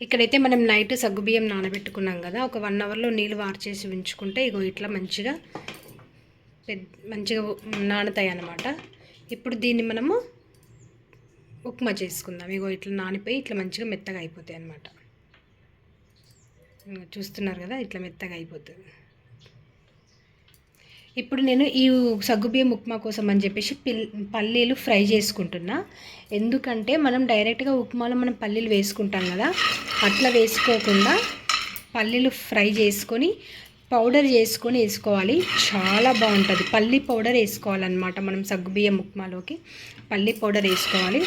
ఇక్కడైతే మనం నైట్ సగ్గుబియ్యం నానబెట్టుకున్నాం కదా ఒక వన్ అవర్లో నీళ్ళు వార్చేసి ఉంచుకుంటే ఇగో ఇట్లా మంచిగా పెద్ద మంచిగా నానుతాయి అన్నమాట ఇప్పుడు దీన్ని మనము ఉప్మా చేసుకుందాం. ఇగో ఇట్లా నానిపోయి ఇట్లా మంచిగా మెత్తగా అయిపోతాయి అన్నమాట చూస్తున్నారు కదా ఇట్లా మెత్తగా అయిపోతుంది. ఇప్పుడు నేను ఈ సగ్గుబియ్యం ఉప్మా కోసం అని చెప్పేసి పిల్ పల్లీలు ఫ్రై చేసుకుంటున్నా. ఎందుకంటే మనం డైరెక్ట్గా ఉప్మాలో మనం పల్లీలు వేసుకుంటాం కదా అట్లా వేసుకోకుండా పల్లీలు ఫ్రై చేసుకొని పౌడర్ చేసుకొని వేసుకోవాలి. చాలా బాగుంటుంది. పల్లి పౌడర్ వేసుకోవాలన్నమాట మనం సగ్గుబియ్యం ఉప్మాలోకి. పల్లి పౌడర్ వేసుకోవాలి.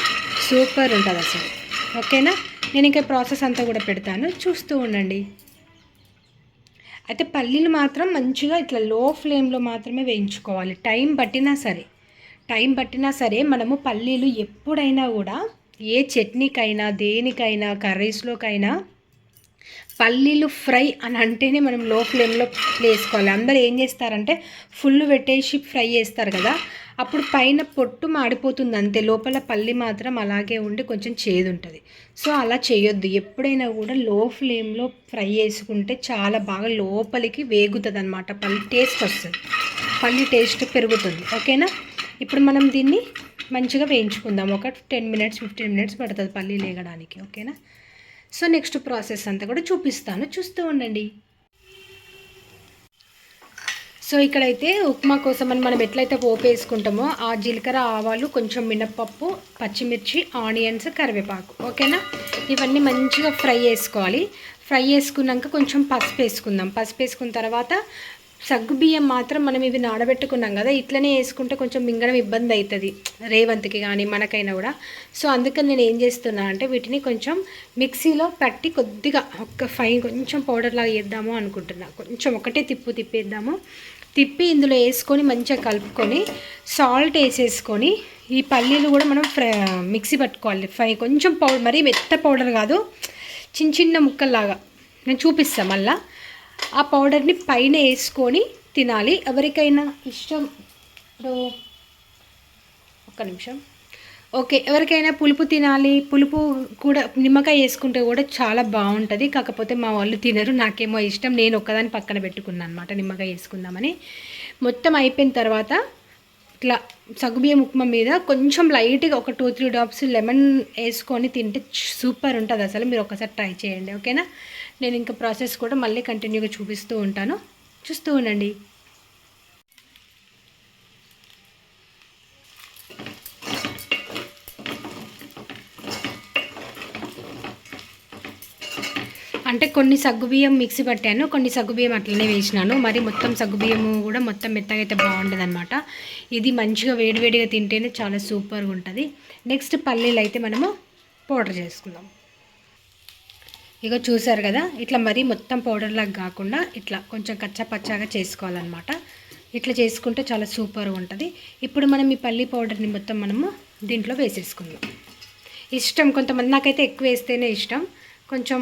సూపర్ ఉంటుంది అసలు ఓకేనా? నేను ఇంకా ప్రాసెస్ అంతా కూడా పెడతాను. చూస్తూ ఉండండి. అయితే పల్లీలు మాత్రం మంచిగా ఇట్లా లో ఫ్లేమ్లో మాత్రమే వేయించుకోవాలి. టైం పట్టినా సరే. టైం పట్టినా సరే మనము పల్లీలు ఎప్పుడైనా కూడా ఏ చట్నీకైనా దేనికైనా కర్రీస్లోకైనా పల్లీలు ఫ్రై అని అంటేనే మనం లో ఫ్లేమ్లో వేసుకోవాలి అందరు ఏం చేస్తారంటే ఫుల్ పెట్టేసి ఫ్రై చేస్తారు కదా. అప్పుడు పైన పొట్టు మాడిపోతుంది అంతే. లోపల పల్లి మాత్రం అలాగే ఉండి కొంచెం చేదు ఉంటుంది. సో అలా చేయొద్దు. ఎప్పుడైనా కూడా లో ఫ్లేమ్లో ఫ్రై చేసుకుంటే చాలా బాగా లోపలికి వేగుతుంది అనమాట పల్లి టేస్ట్ వస్తుంది. పల్లి టేస్ట్ పెరుగుతుంది. ఓకేనా? ఇప్పుడు మనం దీన్ని మంచిగా వేయించుకుందాం. ఒక టెన్ మినిట్స్ ఫిఫ్టీన్ మినిట్స్ పడుతుంది పల్లి లేగడానికి. ఓకేనా? సో నెక్స్ట్ ప్రాసెస్ అంతా కూడా చూపిస్తాను. చూస్తూ ఉండండి. సో ఇక్కడైతే ఉప్మా కోసం అని మనం ఎట్లయితే పోపు వేసుకుంటామో ఆ జీలకర్ర ఆవాలు కొంచెం మినప్పప్పు పచ్చిమిర్చి ఆనియన్స్ కరివేపాకు. ఓకేనా? ఇవన్నీ మంచిగా ఫ్రై చేసుకోవాలి ఫ్రై చేసుకున్నాక కొంచెం పసుపు వేసుకుందాం. పసుపు వేసుకున్న తర్వాత సగ్గు బియ్యం మాత్రం మనం ఇవి నానబెట్టుకున్నాం కదా ఇట్లనే వేసుకుంటే కొంచెం మింగడం ఇబ్బంది అవుతుంది. రేవంత్కి కానీ మనకైనా కూడా. సో అందుకని నేను ఏం చేస్తున్నా అంటే వీటిని కొంచెం మిక్సీలో పట్టి కొద్దిగా ఒక ఫైన్ కొంచెం పౌడర్ లాగా వేద్దాము అనుకుంటున్నా. కొంచెం ఒకటే తిప్పు తిప్పేద్దాము. తిప్పి ఇందులో వేసుకొని మంచిగా కలుపుకొని సాల్ట్ వేసేసుకొని ఈ పల్లీలు కూడా మనం ఫ్రై మిక్సీ పట్టుకోవాలి. ఫ్రై కొంచెం పౌడర్ మరీ మెత్త పౌడర్ కాదు చిన్న చిన్న ముక్కల్లాగా. నేను చూపిస్తాను మళ్ళీ. ఆ పౌడర్ని పైన వేసుకొని తినాలి. ఎవరికైనా ఇష్టం ఇప్పుడు ఒక్క నిమిషం. ఓకే ఎవరికైనా పులుపు తినాలి పులుపు కూడా నిమ్మకాయ వేసుకుంటే కూడా చాలా బాగుంటుంది. కాకపోతే మా వాళ్ళు తినరు. నాకేమో ఇష్టం. నేను ఒక్కదాన్ని పక్కన పెట్టుకున్నాను అనమాట నిమ్మకాయ వేసుకుందామని. మొత్తం అయిపోయిన తర్వాత ఇట్లా సగుబియ్యం ఉప్మా మీద కొంచెం లైట్గా ఒక టూ త్రీ డ్రాప్స్ లెమన్ వేసుకొని తింటే సూపర్ ఉంటుంది. అసలు మీరు ఒకసారి ట్రై చేయండి. ఓకేనా? నేను ఇంకా ప్రాసెస్ కూడా మళ్ళీ కంటిన్యూగా చూపిస్తూ ఉంటాను. చూస్తూ ఉండండి. అంటే కొన్ని సగ్గుబియ్యం మిక్సీ పట్టాను కొన్ని సగ్గుబియ్యం అట్లనే వేసినాను. మరి మొత్తం సగ్గుబియ్యము కూడా మొత్తం మెత్తగా అయితే బాగుంటుంది అనమాట ఇది మంచిగా వేడివేడిగా తింటేనే చాలా సూపర్గా ఉంటుంది. నెక్స్ట్ పల్లీలు అయితే మనము పౌడర్ చేసుకుందాం. ఇగో చూసారు కదా ఇట్లా మరీ మొత్తం పౌడర్ లాగా కాకుండా ఇట్లా కొంచెం కచ్చా పచ్చాగా చేసుకోవాలన్నమాట. ఇట్లా చేసుకుంటే చాలా సూపర్గా ఉంటుంది. ఇప్పుడు మనం ఈ పల్లీ పౌడర్ని మొత్తం మనము దీంట్లో వేసేసుకుందాం. ఇష్టం కొంతమంది నాకైతే ఎక్కువ వేస్తేనే ఇష్టం. కొంచెం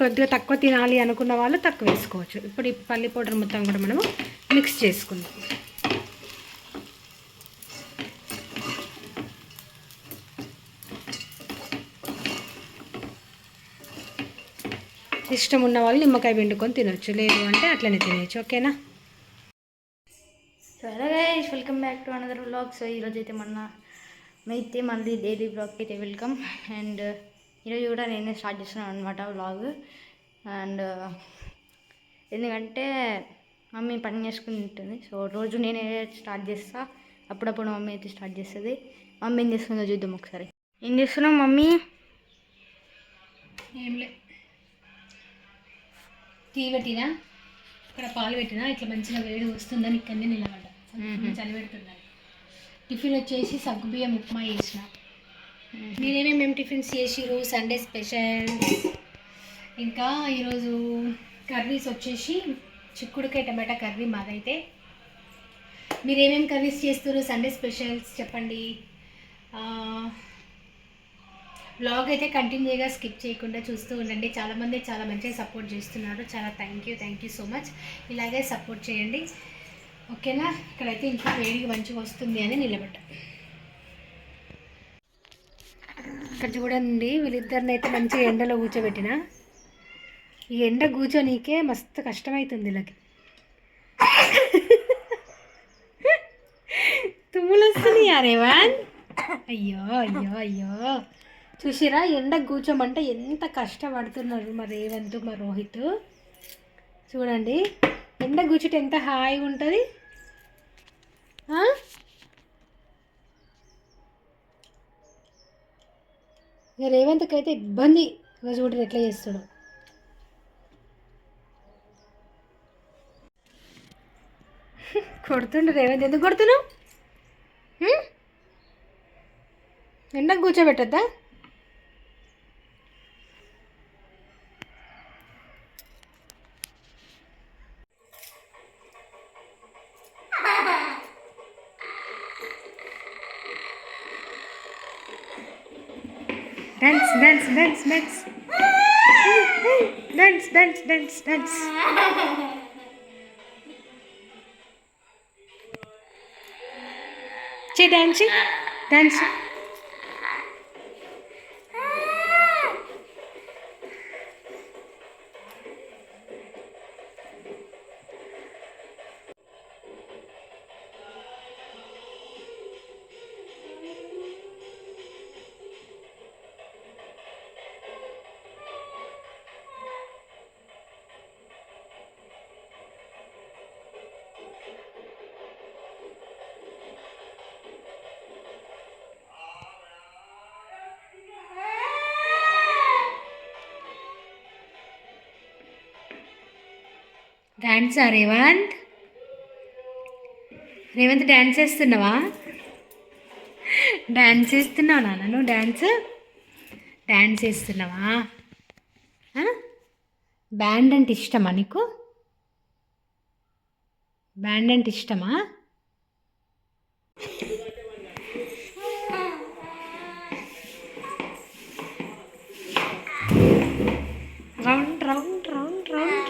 కొద్దిగా తక్కువ తినాలి అనుకున్న వాళ్ళు తక్కువ వేసుకోవచ్చు. ఇప్పుడు ఈ పల్లి పౌడర్ మొత్తం కూడా మనము మిక్స్ చేసుకుందాం. ఇష్టం ఉన్న వాళ్ళు నిమ్మకాయ పిండుకొని తినొచ్చు. లేదు అంటే అట్లనే తినేయచ్చు. ఓకేనా? So hello guys welcome back to another vlog so ఈరోజు అయితే మన అయితే మనది డైలీ బ్లాగ్ అయితే వెల్కమ్ అండ్ ఈరోజు కూడా నేనే స్టార్ట్ చేస్తున్నాను అనమాట వ్లాగ్ అండ్ ఎందుకంటే మమ్మీ పని చేసుకుని ఉంటుంది సో రోజు నేనే స్టార్ట్ చేస్తా. అప్పుడప్పుడు మమ్మీ అయితే స్టార్ట్ చేస్తుంది. మమ్మీ ఏం చేస్తుందో చూద్దాం ఒకసారి. ఏం చేస్తున్నావు మమ్మీ? ఏం లే. టీ పెట్టినా ఇక్కడ పాలు పెట్టినా ఇట్లా మంచిగా వేడి వస్తుందని ఇక్కడనే నిలబడ్డా మ్మ్. చలి పెడుతున్నాను టిఫిన్ వచ్చేసి సగ్గుబియ్యం ఉప్మా చేసిన. మీరేమేమి టిఫిన్స్ చేసిరు సండే స్పెషల్ ఇంకా ఈరోజు కర్రీస్ వచ్చేసి చిక్కుడుకాయ టమాటా కర్రీ మాదైతే. మీరేమేమి కర్రీస్ చేస్తారు సండే స్పెషల్స్ చెప్పండి. బ్లాగ్ అయితే కంటిన్యూగా స్కిప్ చేయకుండా చూస్తూ ఉండండి. చాలామంది చాలా మంచిగా సపోర్ట్ చేస్తున్నారు. చాలా thank you thank you so much ఇలాగే సపోర్ట్ చేయండి. ఓకేనా? ఇక్కడైతే ఇంకా వేడికి మంచిగా వస్తుంది అని నిలబడ్డా. ఇక్కడ చూడండి వీళ్ళిద్దరిని అయితే మంచిగా ఎండలో కూర్చోబెట్టిన. ఈ ఎండ కూర్చోనీకే మస్తు కష్టమవుతుంది వీళ్ళకి. తుమ్ములు వస్తున్నాయి అరేవాన్ అయ్యో అయ్యో అయ్యో. చూసిరా ఎండ కూర్చోమంటే ఎంత కష్టపడుతున్నారు మా రేవంత్ మా రోహిత్. చూడండి ఎండ కూర్చుంటే ఎంత హాయిగా ఉంటుంది. ఇక రేవంత్కి అయితే ఇబ్బంది. ఇక చూడండి ఎట్లా చేస్తాడు. కొడుతుండు రేవంత్. ఎందుకు కొడుతున్నావు? ఎండకు కూర్చోబెట్టద్దా? Dance dance dance dance dance dance dance dance చే డాన్స్ డాన్స్ డాన్సా రేవంత్ రేవంత్ డ్యాన్స్ చేస్తున్నావా? డ్యాన్స్ చేస్తున్నావా నాన్న? నువ్వు డ్యాన్స్ డ్యాన్స్ చేస్తున్నావా? బ్యాండ్ అంటే ఇష్టమా నీకు? బ్యాండ్ అంటే ఇష్టమా? రౌండ్ రౌండ్ రౌండ్ రౌండ్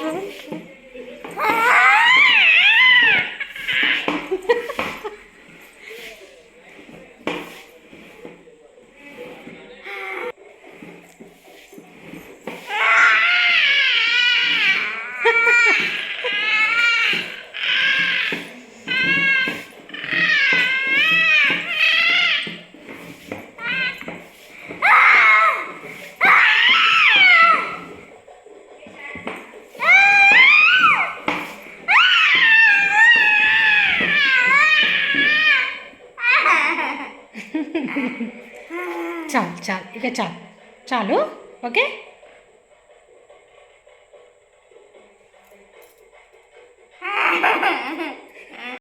चल चाल इकडे चाल. चालू? ओके?